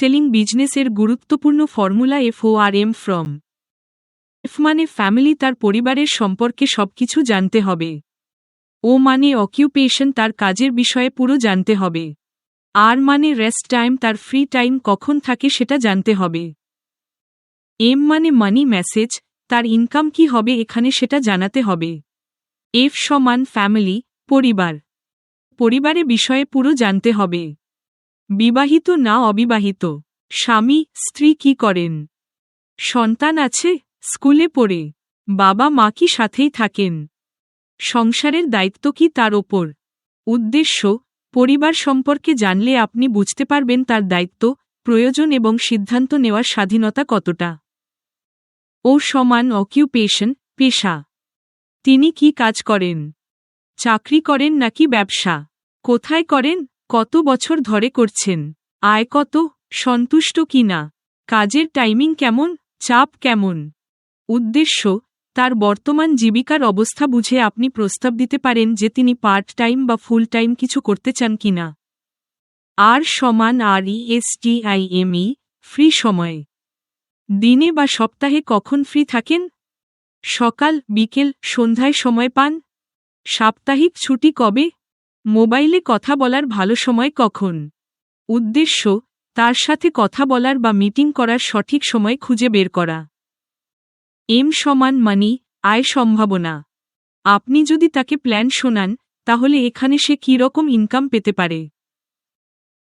Selling বিজনেসের গুরুত্বপূর্ণ formula F O R M form. F মানে ফ্যামিলি, তার পরিবারের সম্পর্কে সবকিছু জানতে হবে। ও মানে অকিউপেশন, তার কাজের বিষয়ে পুরো জানতে হবে। আর মানে রেস্ট টাইম, তার ফ্রি টাইম কখন থাকে সেটা জানতে হবে। এম মানে মানি মেসেজ, তার ইনকাম কি হবে এখানে সেটা জানাতে হবে। এফ সমান ফ্যামিলি, পরিবার। পরিবারে বিষয়ে পুরো জানতে হবে। বিবাহিত না অবিবাহিত? স্বামী, স্ত্রী কি করেন? সন্তান আছে, স্কুলে পড়ে। বাবা মা কি সাথেই থাকেন? সংসারের দায়িত্ব কি তার ওপর? উদ্দেশ্য, পরিবার সম্পর্কে জানলে আপনি বুঝতে পারবেন তার দায়িত্ব, প্রয়োজন এবং সিদ্ধান্ত নেওয়ার স্বাধীনতা কতটা। ও সমান অকিউপেশন, পেশা। তিনি কি কাজ করেন? চাকরি করেন নাকি ব্যবসা? কোথায় করেন? কত বছর ধরে করছেন? আয় কত? সন্তুষ্ট কিনা কাজের টাইমিং কেমন? চাপ কেমন? উদ্দেশ্য, তার বর্তমান জীবিকার অবস্থা বুঝে আপনি প্রস্তাব দিতে পারেন যে তিনি পার্ট টাইম বা ফুল টাইম কিছু করতে চান কিনা আর সমান আর ইএসটিআইএমই ফ্রি সময়ে। দিনে বা সপ্তাহে কখন ফ্রি থাকেন? সকাল, বিকেল, সন্ধ্যায় সময় পান? সাপ্তাহিক ছুটি কবে? মোবাইলে কথা বলার ভালো সময় কখন? উদ্দেশ্য, তার সাথে কথা বলার বা মিটিং করার সঠিক সময় খুঁজে বের করা। এম সমান মানি, আয় সম্ভাবনা। আপনি যদি তাকে প্ল্যান শোনান, তাহলে এখানে সে কী রকম ইনকাম পেতে পারে?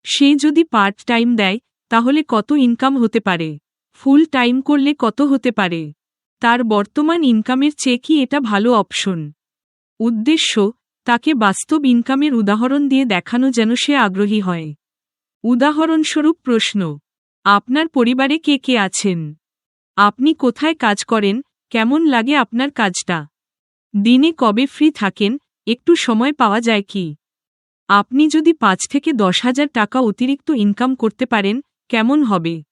সে যদি পার্ট টাইম দেয়, তাহলে কত ইনকাম হতে পারে? ফুল টাইম করলে কত হতে পারে? তার বর্তমান ইনকামের চেয়ে কি এটা ভালো অপশন? উদ্দেশ্য তাকে বাস্তব ইনকামের উদাহরণ দিয়ে দেখানো যেন সে আগ্রহী হয়। উদাহরণস্বরূপ প্রশ্ন, আপনার পরিবারে কে কে আছেন? আপনি কোথায় কাজ করেন? কেমন লাগে আপনার কাজটা? দিনে কবে ফ্রি থাকেন? একটু সময় পাওয়া যায় কি? আপনি যদি পাঁচ থেকে দশ হাজার টাকা অতিরিক্ত ইনকাম করতে পারেন, কেমন হবে?